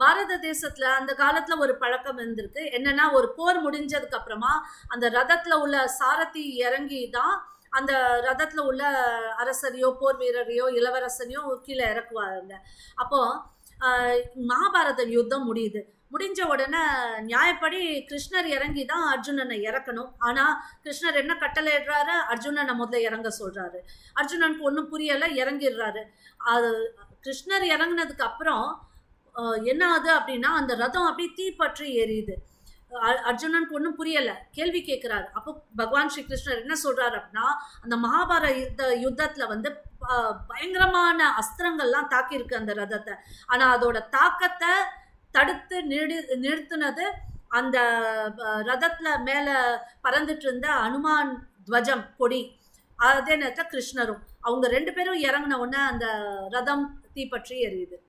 பாரத தேசத்துல அந்த காலத்துல ஒரு பழக்கம் இருந்திருக்கு. என்னன்னா ஒரு போர் முடிஞ்சதுக்கு அப்புறமா அந்த ரதத்துல உள்ள சாரதி இறங்கி தான் அந்த ரதத்துல உள்ள அரசரையோ போர் வீரரையோ இளவரசனையோ கீழே இறக்குவாங்க. அப்போ மகாபாரத யுத்தம் முடியுது. முடிஞ்ச உடனே நியாயப்படி கிருஷ்ணர் இறங்கி தான் அர்ஜுனனை இறக்கணும். ஆனால் கிருஷ்ணர் என்ன கட்டளையிடுறாரு? அர்ஜுனனை முதல்ல இறங்க சொல்கிறாரு அர்ஜுனனுக்கு ஒன்றும் புரியலை இறங்கிடுறாரு. அது கிருஷ்ணர் இறங்கினதுக்கு அப்புறம் என்ன ஆகுது அப்படின்னா அந்த ரதம் அப்படியே தீப்பற்றி எரியுது அ- அர்ஜுனனுக்கு ஒன்றும் புரியலை. கேள்வி கேட்குறாரு. அப்போ பகவான் ஸ்ரீ கிருஷ்ணர் என்ன சொல்கிறார் அப்படின்னா அந்த மகாபாரத யுத்த வந்து ப- பயங்கரமான அஸ்திரங்கள்லாம் தாக்கியிருக்கு அந்த ரதத்தை. ஆனால் அதோட தாக்கத்தை தடுத்து நிறு நிறுத்தினது அந்த ரதத்தில் மேலே பறந்துட்டு இருந்த அனுமான் துவஜம் கொடி. அதே நேரத்தில் கிருஷ்ணரும். அவங்க ரெண்டு பேரும் இறங்கின உடனே அந்த ரதம் தீப்பற்றி எரியுது